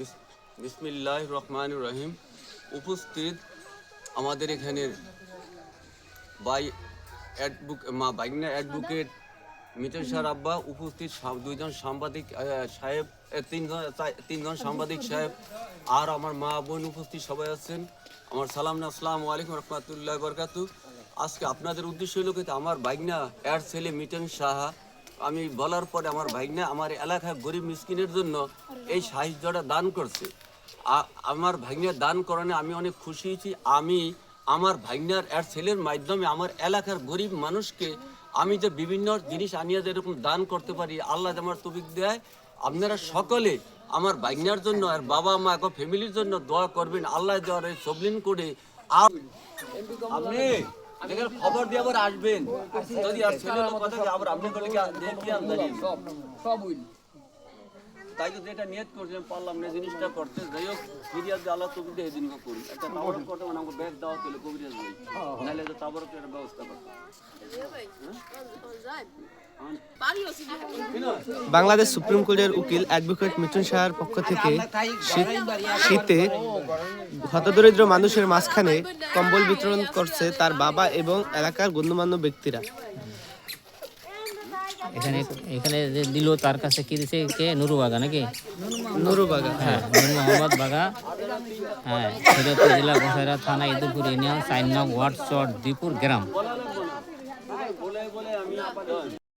বিস- বিসমিল্লাহ রহমান রহিম উপস্থিত আমাদের এখানের বাই অ্যাডভোক মা বাইগনা অ্যাডভোকেট মিতেন সার আব্বা উপস্থিত দুইজন সাংবাদিক সাহেব তিনজন তিনজন সাংবাদিক সাহেব, আর আমার মা বোন উপস্থিত সবাই আছেন। আমার সালাম আসসালামু আলাইকুম রহমতুল্লাহ বরকাতু আজকে আপনাদের উদ্দেশ্য হলো কিন্তু আমার বাইগনা এর ছেলে মিটেন সাহা আমি বলার পরে আমার ভাইগনা আমার এলাকার গরিব মিসকিনের জন্য এই সাহায্যটা দান করছে। আমার ভাগ্নের দান করণে আমি অনেক খুশি হয়েছি। আমি আমার ভাগ্নার এর ছেলের মাধ্যমে আমার এলাকার গরিব মানুষকে আমি যে বিভিন্ন জিনিস আনিয়ে যেরকম দান করতে পারি, আল্লাহ আমার তবিক দেয়, আপনারা সকলে আমার ভাগ্নার জন্য আর বাবা, মা ফ্যামিলির জন্য দোয়া করবেন। আল্লাহ দেওয়ার সবলিন করে আপনি খবর দিয়ে আবার আসবেন। যদি আর ছেলের কথা আবার আপনি বলে কি দেখি আমদানি? সব সব উইল। তাই তো যেটা নিয়ত করছিলাম পারলাম না জিনিসটা করতে। যাই হোক ফিরিয়াজ আল্লাহ তবু দিয়ে দিন করি। একটা তাবর করতে মানে আমাকে ব্যাগ দেওয়া হতো কবিরাজ ভাই নাহলে তো তাবরকের ব্যবস্থা করতে বাংলাদেশ সুপ্রিম কোর্টের উকিল অ্যাডভোকেট মিঠুন সাহার পক্ষ থেকে শীতে হতদরিদ্র মানুষের মাঝখানে কম্বল বিতরণ করছে তার বাবা এবং এলাকার গণ্যমান্য ব্যক্তিরা। এখানে এখানে যে দিল তার কাছে কি দিছে? কে? নুরু বাগা নাকি? নুরুবাগা হ্যাঁ নুর মোহাম্মদ বাগা। হ্যাঁ শরীয়তপুর জেলা গোসাইরা থানা ইদুপুর ইউনিয়ন সাইন নং ওয়ার্ড চর দ্বীপুর গ্রাম।